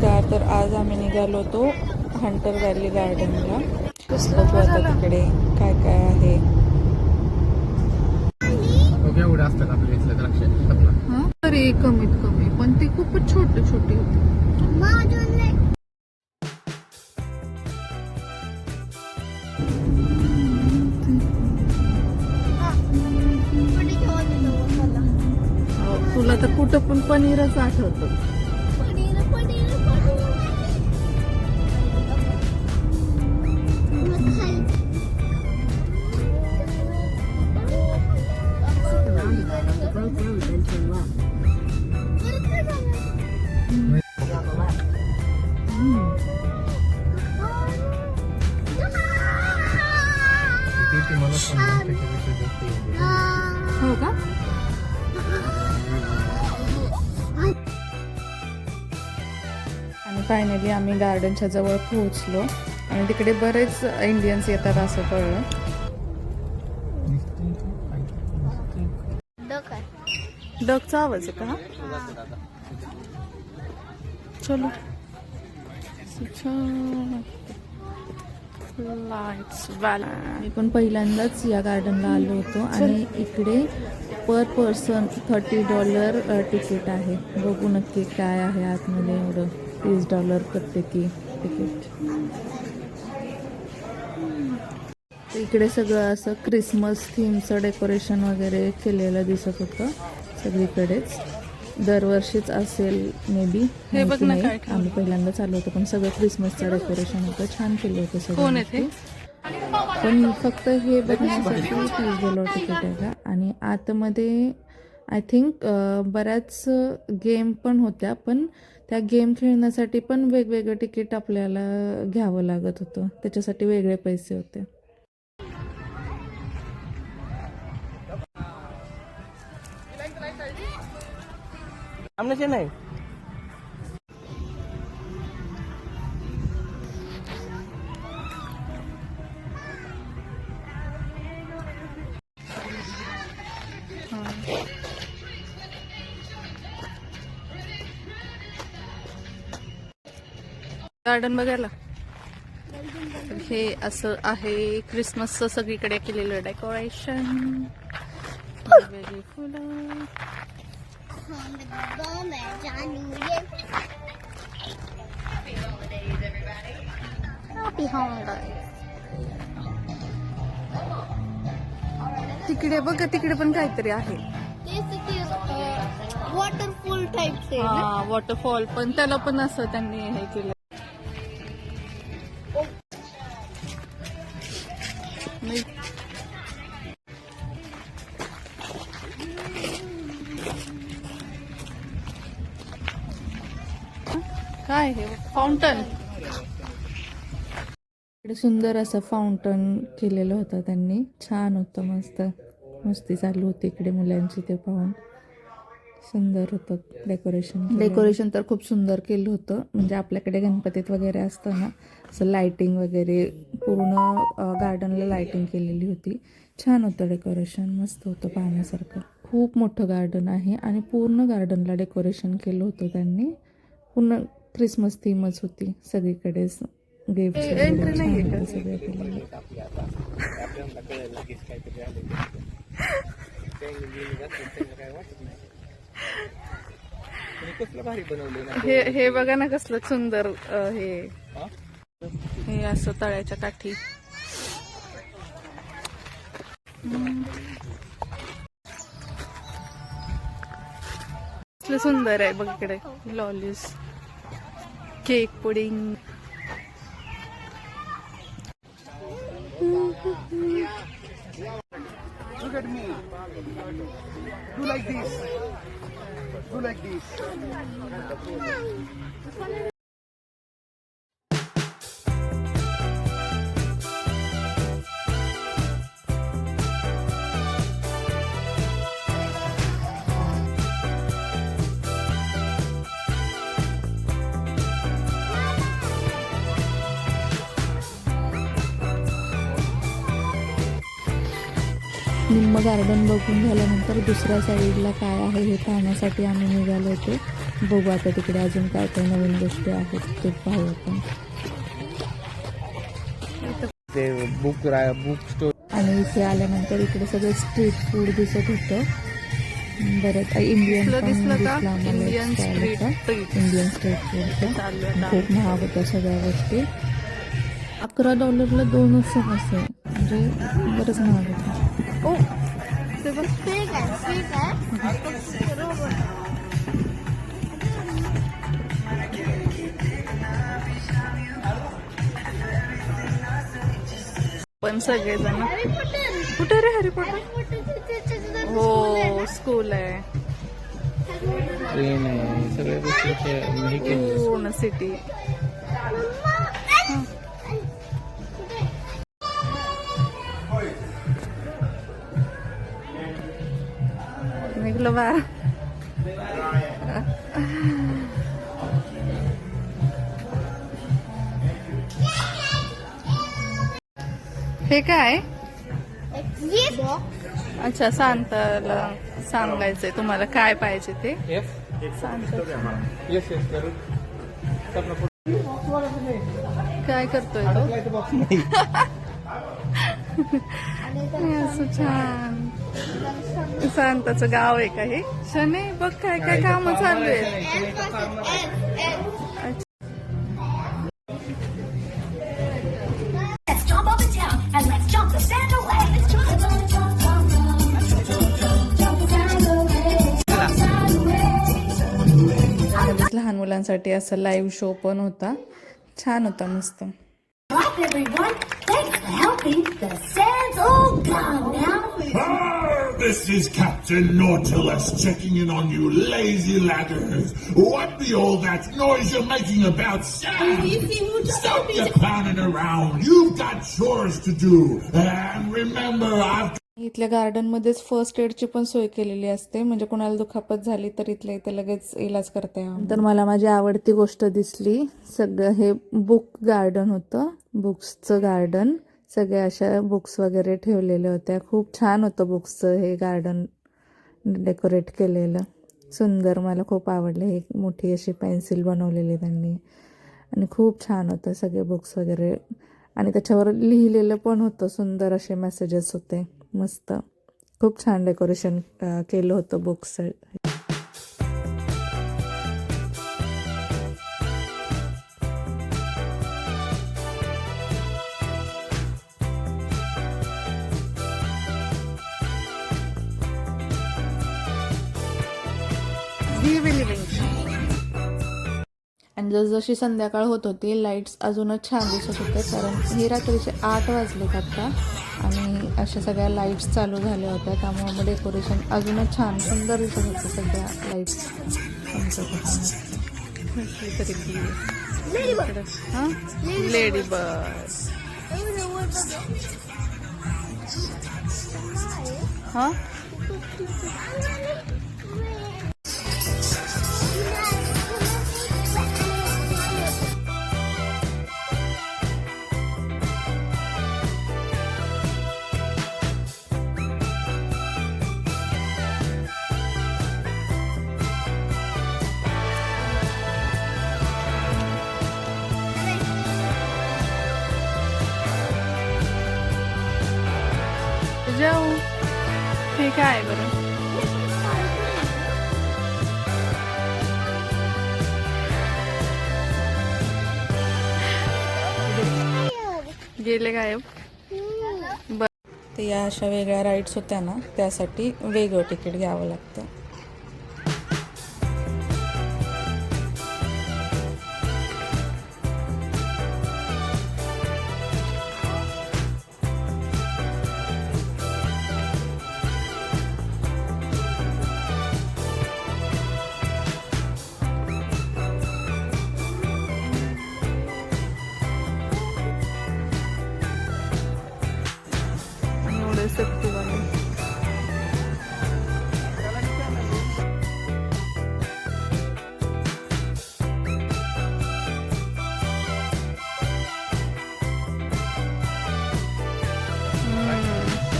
नमस्कार तर आज आम्ही निघालो होतो हंटर व्हॅली गार्डनला बघू आता तिकडे काय काय आहे. कमीत कमी पण ते खूपच छोटे छोटे होते. तुला तर कुठं पण पनीरच आठवतं. फायनली आम्ही गार्डनच्या जवळ पोहोचलो. आणि तिकडे बरेच इंडियन्स येतात असं कळलं. डगचा आवाज आहे का? चलो. लाईट्स मी पण पहिल्यांदाच या गार्डनला आलो होतो. आणि इकडे per person thirty dollar ticket आहे. बघू नक्की काय आहे आतमध्ये एवढं. तीस डॉलर प्रत्येकी तिकीट इकडे सगळं असं क्रिसमस थीमचं डेकोरेशन वगैरे केलेलं दिसत होतं सगळीकडेच. दरवर्षीच असेल मे बी आम्ही पहिल्यांदाच आलो होतो पण सगळं क्रिसमसचं डेकोरेशन होतं. छान केलं होतं सगळं पण फक्त हे बघण्यासाठी तीस डॉलर तिकीट आहे का आणि आतमध्ये आय थिंक बऱ्याच गेम पण होत्या पण त्या गेम खेळण्यासाठी पण वेगवेगळं तिकीट आपल्याला घ्यावं लागत होतं. त्याच्यासाठी वेगळे पैसे होते. नाही. गार्डन बघायला. तर हे असं आहे क्रिसमसचं सगळीकडे केलेलं डेकोरेशन वेगवेगळी फुलं तिकडे बघ तिकडे पण काहीतरी आहे. वॉटरफॉल टाईप हा वॉटरफॉल पण त्याला पण असं त्यांनी हे केलं. सुंदर असं फाउंटन केलेलं होतं त्यांनी. छान होतं मस्त. मस्ती चालू होती इकडे मुलांची ते पाहून. सुंदर होतं डेकोरेशन डेकोरेशन तर खूप सुंदर केलं होतं. म्हणजे आपल्याकडे गणपतीत वगैरे असतं ना असं लायटिंग वगैरे पूर्ण गार्डनला लायटिंग केलेली होती. छान होतं डेकोरेशन मस्त होतं पाहण्यासारखं. खूप मोठं गार्डन आहे आणि पूर्ण गार्डनला डेकोरेशन केलं होतं त्यांनी. पूर्ण क्रिसमस थीमच होती सगळीकडेच. गिफ्ट हे हे बघा ना कसलं सुंदर हे. हे? असं तळ्याच्या काठी. सुंदर आहे बघ इकडे. Lollies. Cake pudding. Look at me. Do like this. Do like this. निम्म गार्डन बघून झाल्यानंतर दुसऱ्या साईडला काय आहे हे पाहण्यासाठी आम्ही निघालो होतो. बघू आता तिकडे अजून काय काय नवीन गोष्टी आहेत ते पाहू आपण. ते बुक बुक स्टोर आणि इथे आल्यानंतर इकडे सगळं स्ट्रीट फूड दिसत होतं. बरंच इंडियन इंडियन स्ट्रीट आता. खूप महाग होत्या सगळ्या गोष्टी. अकरा डॉलरला दोनच समोसे म्हणजे बरंच महाग होतं ओ ते बघ ठीक आहे ठीक आहे पण सगळेजण कुठे रे हॅरी पॉटर हो स्कूल आहे. ट्रेन आहे सगळ्या गोष्टी सिटी निघलं बाहेर हे काय? अच्छा सांगताला सांगायचंय तुम्हाला. काय पाहिजे ते? सांगता काय करतोय तो? असं छान. सांताचं गाव आहे का हे? शनी बघ काय काय काम चालू आहे. लहान मुलांसाठी असा लाईव्ह शो पण होता. छान होता मस्त. Helping. The sand's all gone now. Ah, this is Captain Nautilus checking in on you lazy laggers. What be all that noise you're making about sand? Stop your clowning around. You've got chores to do. And remember, I've इथल्या गार्डनमध्येच first एडची पण सोय केलेली असते म्हणजे कोणाला दुखापत झाली तर इथल्या इथे लगेच इलाज करता तर मला माझी आवडती गोष्ट दिसली सगळं हे बुक गार्डन होतं बुक्सचं गार्डन सगळ्या अशा बुक्स वगैरे ठेवलेल्या होत्या. खूप छान होतं बुक्सचं हे गार्डन डेकोरेट केलेलं. सुंदर मला खूप आवडलं. हे मोठी अशी पेन्सिल बनवलेली त्यांनी. आणि खूप छान होतं सगळे बुक्स वगैरे. आणि त्याच्यावर लिहिलेलं पण होतं. सुंदर असे मेसेजेस होते. मस्त. खूप छान डेकोरेशन केलं होतं बुक्स आणि जसजशी संध्याकाळ होत होती लाईट्स अजूनच छान दिसत होते कारण हे रात्रीचे आठ वाजलेत आता. आणि अशा सगळ्या लाईट्स चालू झाल्या होत्या त्यामुळे मग डेकोरेशन अजूनच छान सुंदर दिसत होतं सगळ्या लाईट्स लेडी बर्ड हा? गेले गायब. बर. ते या अशा वेगळ्या राईड्स होत्या ना त्यासाठी वेगळं तिकीट घ्यावं लागतं.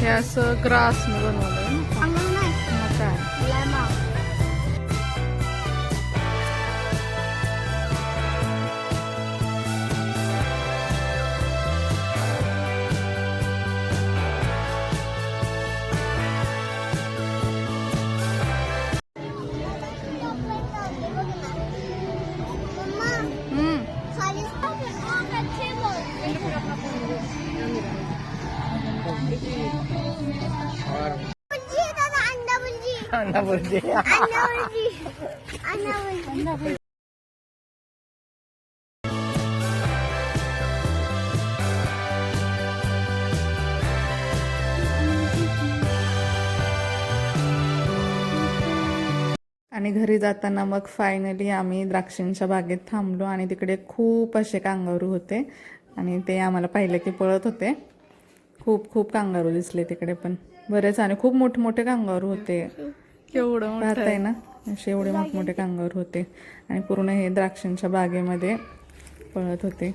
हे असं ग्रासने बनवलं म्हणजे आणि घरी जाताना मग फायनली आम्ही द्राक्षांच्या बागेत थांबलो आणि तिकडे खूप असे कांगारू होते. आणि ते आम्हाला पाहिलं की पळत होते. खूप खूप कांगारू दिसले तिकडे पण. बरेच आणि खूप मोठमोठे कांगारू होते. केवढं पाहताय ना असे एवढे मोठमोठे कांगारू होते. आणि पूर्ण हे द्राक्षांच्या बागेमध्ये पळत होते.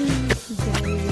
Happy.